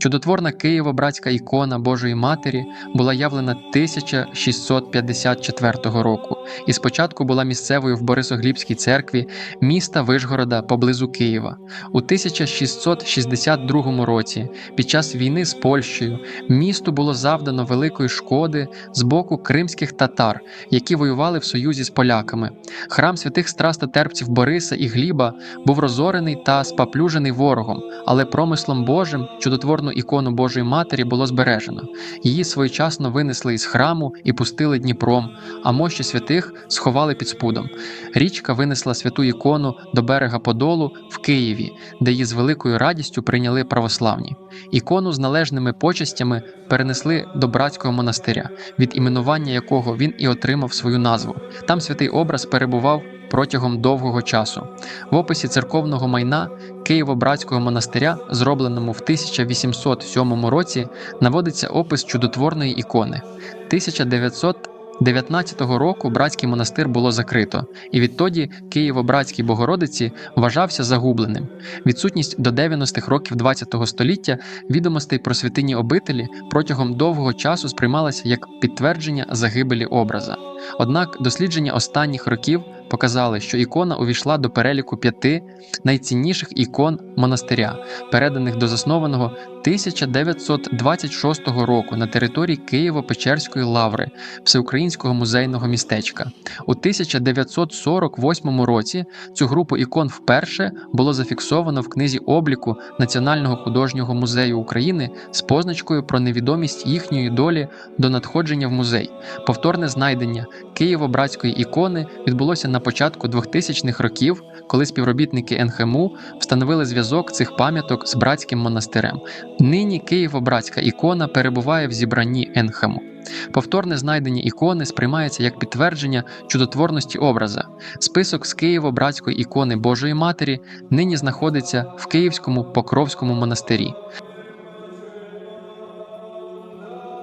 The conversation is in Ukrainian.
Чудотворна Києво-братська ікона Божої Матері була явлена 1654 року і спочатку була місцевою в Борисоглібській церкві міста Вишгорода поблизу Києва. У 1662 році, під час війни з Польщею, місту було завдано великої шкоди з боку кримських татар, які воювали в союзі з поляками. Храм святих страстотерпців Бориса і Гліба був розорений та спаплюжений ворогом, але промислом Божим чудотворну ікону Божої Матері було збережено. Її своєчасно винесли із храму і пустили Дніпром, а мощі святих сховали під спудом. Річка винесла святу ікону до берега Подолу в Києві, де її з великою радістю прийняли православні. Ікону з належними почестями перенесли до братського монастиря, від іменування якого він і отримав свою назву. Там святий образ перебував протягом довгого часу. В описі церковного майна Києво-братського монастиря, зробленому в 1807 році, наводиться опис чудотворної ікони. 1919 року братський монастир було закрито, і відтоді Києво-братській Богородиці вважався загубленим. Відсутність до 90-х років ХХ століття відомостей про святині обителі протягом довгого часу сприймалася як підтвердження загибелі образа. Однак дослідження останніх років показали, що ікона увійшла до переліку п'яти найцінніших ікон монастиря, переданих до заснованого 1926 року на території Києво-Печерської лаври Всеукраїнського музейного містечка. У 1948 році цю групу ікон вперше було зафіксовано в книзі обліку Національного художнього музею України з позначкою про невідомість їхньої долі до надходження в музей. Повторне знайдення Києво-братської ікони відбулося на початку 2000-х років, коли співробітники НХМУ встановили зв'язок цих пам'яток з братським монастирем. Нині Києво-братська ікона перебуває в зібранні Енхему. Повторне знайдення ікони сприймається як підтвердження чудотворності образа. Список з Києво-братської ікони Божої Матері нині знаходиться в Київському Покровському монастирі.